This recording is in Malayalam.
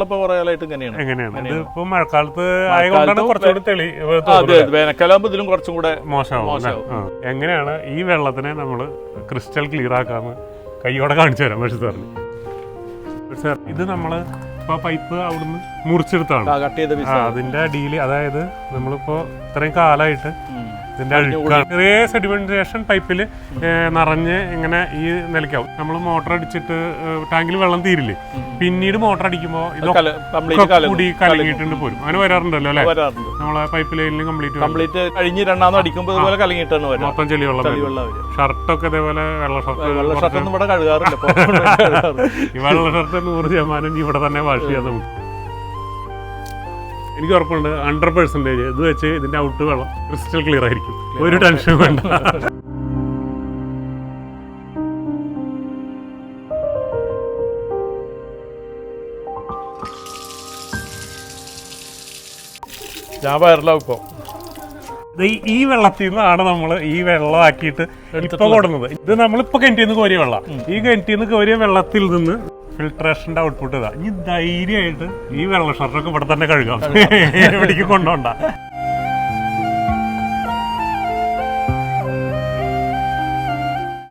ഇപ്പൊ കുറെ കാലമായിട്ട് ഇങ്ങനെയാണ്. എങ്ങനെയാണ്? ഇത് മഴക്കാലത്ത് ആയതുകൊണ്ടാണ് മഴക്കാലത്ത് കുറച്ചുകൂടി തെളി ഇതിലും കുറച്ചും കൂടെ മോശമാവും എങ്ങനെയാണ് ഈ വെള്ളത്തിനെ നമ്മൾ ക്രിസ്റ്റൽ ക്ലിയർ ആക്കാന്ന് കൈയോടെ കാണിച്ചു തരാം പക്ഷെ സാറിന്. സാർ ഇത് നമ്മൾ ഇപ്പൊ പൈപ്പ് അവിടുന്ന് മുറിച്ചെടുത്താണ്. അതിന്റെ അടിയിൽ അതായത് നമ്മളിപ്പോ ഇത്രയും കാലമായിട്ട് ഇതിന്റെ ചെറിയ സെഡിമെന്റേഷൻ പൈപ്പിൽ നിറഞ്ഞ് ഇങ്ങനെ ഈ നിലയ്ക്കാവും. നമ്മൾ മോട്ടർ അടിച്ചിട്ട് ടാങ്കിൽ വെള്ളം തീരില്ലേ? പിന്നീട് മോട്ടർ അടിക്കുമ്പോൾ ഇതൊക്കെ കൂടി കലങ്ങിയിട്ടുണ്ട് പോരും. അങ്ങനെ വരാറുണ്ടല്ലോ അല്ലേ? നമ്മളെ പൈപ്പ് ലൈനിൽ കംപ്ലീറ്റ് കംപ്ലീറ്റ് കഴിഞ്ഞ് രണ്ടാമത് അടിക്കുമ്പോൾ ഇതുപോലെ കലങ്ങിയിട്ടാണ് വരാം. മൊത്തം വെള്ളം. വെള്ളം ഷർട്ടൊക്കെ ഇതേപോലെ വെള്ള വെള്ള ഷർട്ട് ഇവിടെ കഴുകാറില്ല. ഇപ്പൊ കഴുകാറില്ല. ഈ വെള്ള ഷർട്ട് നൂറ് ശതമാനം ഇവിടെ തന്നെ വാഷ് ചെയ്യാൻ നമുക്ക് എനിക്ക് ഉറപ്പുണ്ട് ഹൺഡ്രഡ് പെർസെന്റേജ് ഇത് വെച്ച് ഇതിന്റെ ഔട്ട് വെള്ളം ക്രിസ്റ്റൽ ക്ലിയർ ആയിരിക്കും. ഒരു ടെൻഷൻ വേണ്ട. ഞാൻ വയറിലാവും ഇപ്പൊ ഈ- ഈ വെള്ളത്തിൽ നിന്നാണ് നമ്മൾ ഈ വെള്ളമാക്കിയിട്ട് ഇപ്പൊ കൊടുക്കുന്നത് ഇത് നമ്മളിപ്പോ കിണറ്റിൽ നിന്ന് കോരിയ വെള്ളം. ഈ കിണറ്റിൽ നിന്ന് കോരിയ വെള്ളത്തിൽ നിന്ന് ഫിൽട്രേഷന്റെ ഔട്ട്പുട്ട് ഇതാ. ഇനി ധൈര്യമായിട്ട് ഈ വെള്ള ഷർട്ടൊക്കെ ഇവിടെ തന്നെ കഴുകാം. എവിടേക്ക്